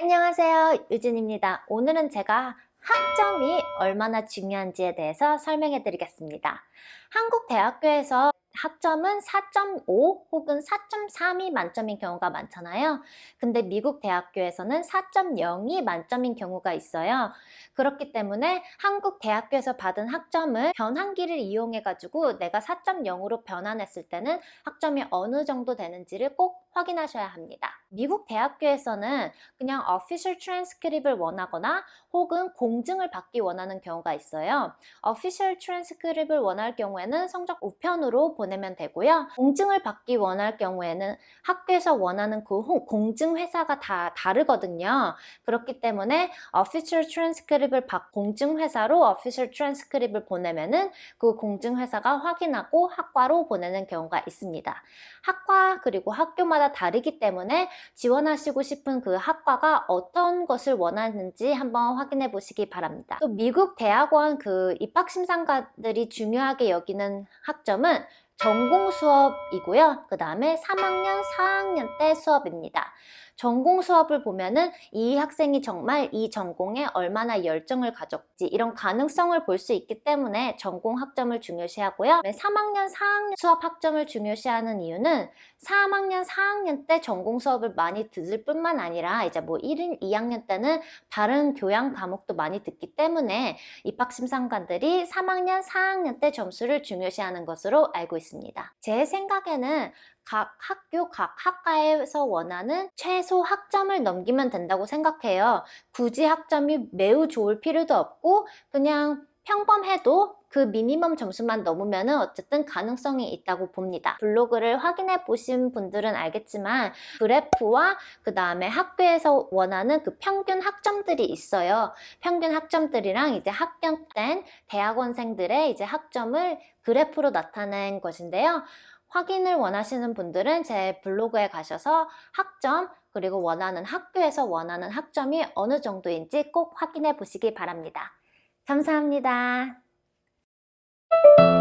안녕하세요. 유진입니다. 오늘은 제가 학점이 얼마나 중요한지에 대해서 설명해 드리겠습니다. 한국 대학교에서 학점은 4.5 혹은 4.3이 만점인 경우가 많잖아요. 근데 미국 대학교에서는 4.0이 만점인 경우가 있어요. 그렇기 때문에 한국 대학교에서 받은 학점을 변환기를 이용해 가지고 내가 4.0으로 변환했을 때는 학점이 어느 정도 되는지를 꼭 확인하셔야 합니다. 미국 대학교에서는 그냥 official transcript을 원하거나 혹은 공증을 받기 원하는 경우가 있어요. official transcript을 원할 경우에는 성적 우편으로 보내면 되고요. 공증을 받기 원할 경우에는 학교에서 원하는 그 호- 공증 회사가 다 다르거든요. 그렇기 때문에 official transcript을 받 공증 회사로 official transcript을 보내면은 그 공증 회사가 확인하고 학과로 보내는 경우가 있습니다. 학과 그리고 학교마다 다르기 때문에 지원하시고 싶은 그 학과가 어떤 것을 원하는지 한번 확인해 보시기 바랍니다. 또 미국 대학원 그 입학 심사관들이 중요하게 여기는 학점은 전공 수업이고요. 그 다음에 3학년, 4학년 때 수업입니다. 전공 수업을 보면은 이 학생이 정말 이 전공에 얼마나 열정을 가졌지 이런 가능성을 볼 수 있기 때문에 전공 학점을 중요시하고요. 3학년, 4학년 수업 학점을 중요시하는 이유는 3학년, 4학년 때 전공 수업을 많이 듣을 뿐만 아니라 이제 뭐 1인, 2학년 때는 다른 교양 과목도 많이 듣기 때문에 입학 심사관들이 3학년, 4학년 때 점수를 중요시하는 것으로 알고 있습니다. 제 생각에는 각 학교, 각 학과에서 원하는 최소 학점을 넘기면 된다고 생각해요. 굳이 학점이 매우 좋을 필요도 없고 그냥 평범해도 그 미니멈 점수만 넘으면 어쨌든 가능성이 있다고 봅니다. 블로그를 확인해 보신 분들은 알겠지만 그래프와 그 다음에 학교에서 원하는 그 평균 학점들이 있어요. 평균 학점들이랑 이제 합격된 대학원생들의 이제 학점을 그래프로 나타낸 것인데요. 확인을 원하시는 분들은 제 블로그에 가셔서 학점 그리고 원하는 학교에서 원하는 학점이 어느 정도인지 꼭 확인해 보시기 바랍니다. 감사합니다. you.